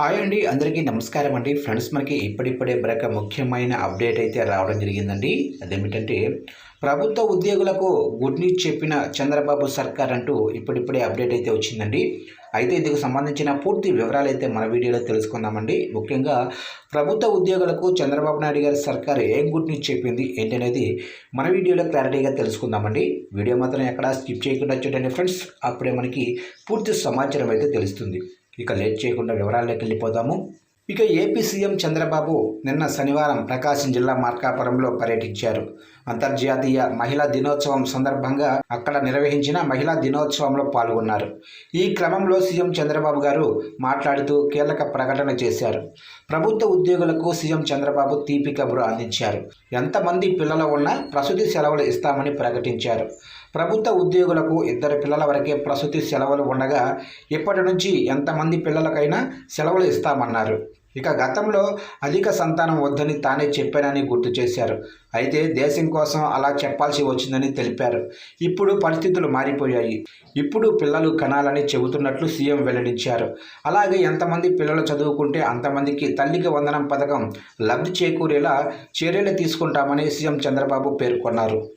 Hi అండి. అందరికీ నమస్కారం అండి. ఫ్రెండ్స్ మనకి ఇప్పుడిప్పుడే మరొక ముఖ్యమైన అప్డేట్ అయితే రావడం జరిగిందండి. అదేమిటంటే ప్రభుత్వ ఉద్యోగులకు గుడ్ న్యూస్ చెప్పిన చంద్రబాబు సర్కార్ అంటూ ఇప్పుడిప్పుడే అప్డేట్ అయితే వచ్చిందండి. అయితే ఇందుకు సంబంధించిన పూర్తి వివరాలు అయితే మన వీడియోలో తెలుసుకుందామండి. ముఖ్యంగా ప్రభుత్వ ఉద్యోగులకు చంద్రబాబు నాయుడు గారి సర్కార్ ఏం గుడ్ న్యూస్ చెప్పింది ఏంటనేది మన వీడియోలో క్లారిటీగా తెలుసుకుందామండి. వీడియో మాత్రం ఎక్కడ స్కిప్ చేయకుండా చూడండి ఫ్రెండ్స్. అప్పుడే మనకి పూర్తి సమాచారం అయితే తెలుస్తుంది. ఇక లేట్ చేయకుండా వివరాల్లోకి వెళ్ళిపోదాము. ఇక ఏపీ సీఎం చంద్రబాబు నిన్న శనివారం ప్రకాశం జిల్లా మార్కాపురంలో పర్యటించారు. అంతర్జాతీయ మహిళా దినోత్సవం సందర్భంగా అక్కడ నిర్వహించిన మహిళా దినోత్సవంలో పాల్గొన్నారు. ఈ క్రమంలో సీఎం చంద్రబాబు గారు మాట్లాడుతూ కీలక ప్రకటన చేశారు. ప్రభుత్వ ఉద్యోగులకు సీఎం చంద్రబాబు తీపి కబురు అందించారు. ఎంతమంది పిల్లలు ఉన్నా ప్రసూతి సెలవులు ఇస్తామని ప్రకటించారు. ప్రభుత్వ ఉద్యోగులకు ఇద్దరు పిల్లల వరకే ప్రసూతి సెలవులు ఉండగా ఇప్పటి నుంచి ఎంతమంది పిల్లలకైనా సెలవులు ఇస్తామన్నారు. ఇక గతంలో అధిక సంతానం వద్దని తానే చెప్పానని గుర్తు చేశారు. అయితే దేశం కోసం అలా చెప్పాల్సి వచ్చిందని తెలిపారు. ఇప్పుడు పరిస్థితులు మారిపోయాయి. ఇప్పుడు పిల్లలు కనాలని చెబుతున్నట్లు సీఎం వెల్లడించారు. అలాగే ఎంతమంది పిల్లలు చదువుకుంటే అంతమందికి తల్లికి వందనం పథకం లబ్ధి చేకూరేలా చర్యలు తీసుకుంటామని సీఎం చంద్రబాబు పేర్కొన్నారు.